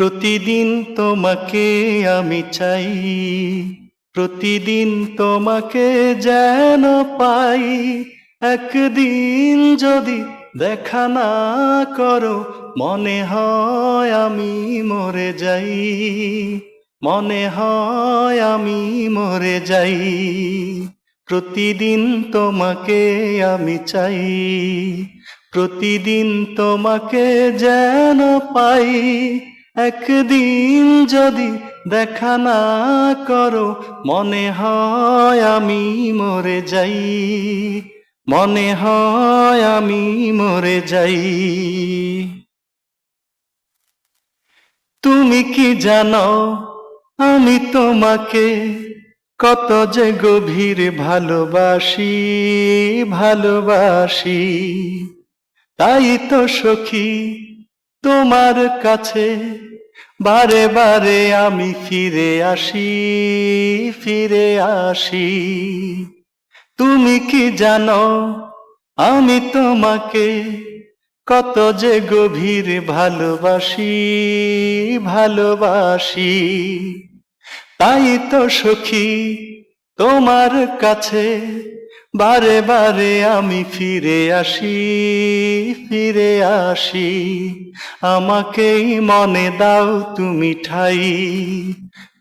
প্রতিদিন তোমাকে আমি চাই। প্রতিদিন তোমাকে যেন পাই। একদিন যদি দেখা না করো, মনে হয় আমি মরে যাই। মনে হয় আমি মরে যাই। প্রতিদিন তোমাকে আমি চাই। প্রতিদিন তোমাকে যেন পাই। একদিন যদি দেখা না করো, মনে হয় আমি মরে যাই। মনে হয় আমি মরে যাই। তুমি কি জানো, আমি তোমাকে কত যে গভীর ভালোবাসি ভালোবাসি। তাই তো সখী তোমার কাছে বারে বারে আমি ফিরে আসি ফিরে আসি। তুমি কি জানো, আমি তোমাকে কত যে গভীর ভালোবাসি ভালোবাসি। তাই তো সখী, তোমার কাছে বারে বারে আমি ফিরে আসি ফিরে আসি। আমাকেই মনে দাও তুমি ঠাই।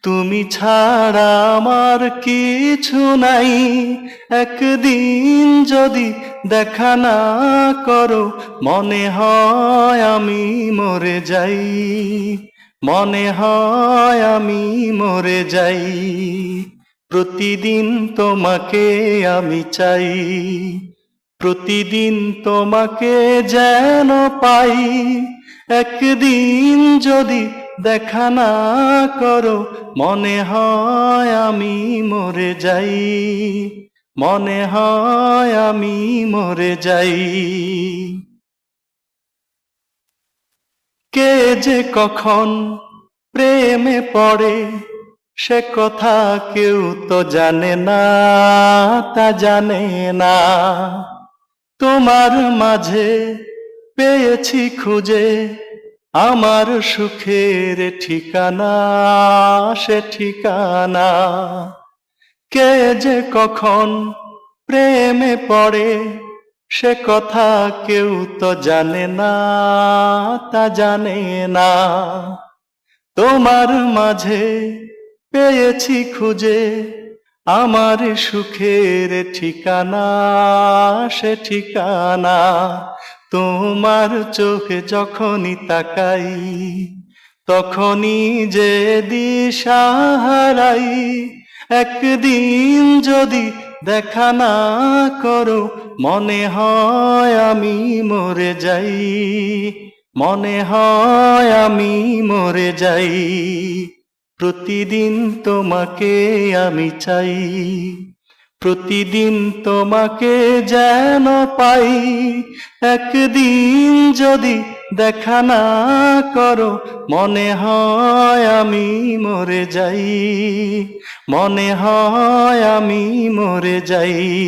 তুমি ছাড়া আমার কিছু নাই। একদিন যদি দেখা না করো, মনে হয় আমি মরে যাই। মনে হয় আমি মরে যাই। প্রতিদিন তোমাকে আমি চাই, প্রতিদিন তোমাকে যেন পাই। একদিন যদি দেখা না করো, মনে হয় আমি মরে যাই, মনে হয় আমি মরে যাই। কে যে কখন প্রেমে পড়ে সে কথা কেউ তো জানে না, তা জানে না। তোমার মাঝে পেয়েছি খুঁজে, আমার সুখের ঠিকানা, সে ঠিকানা। কে যে কখন প্রেমে পড়ে, সে কথা কেউ তো জানে না, তা জানে না। তোমার মাঝে পেয়েছি খুঁজে, আমার সুখের ঠিকানা, সে ঠিকানা। তোমার চোখে যখনই তাকাই, তখনই যে দিশা হারাই। একদিন যদি দেখা না করো, মনে হয় আমি মরে যাই, মনে হয় আমি মরে যাই। প্রতিদিন তোমাকে আমি চাই। প্রতিদিন তোমাকে যেন পাই। একদিন যদি দেখা না করো, মনে হয় আমি মরে যাই। মনে হয় আমি মরে যাই।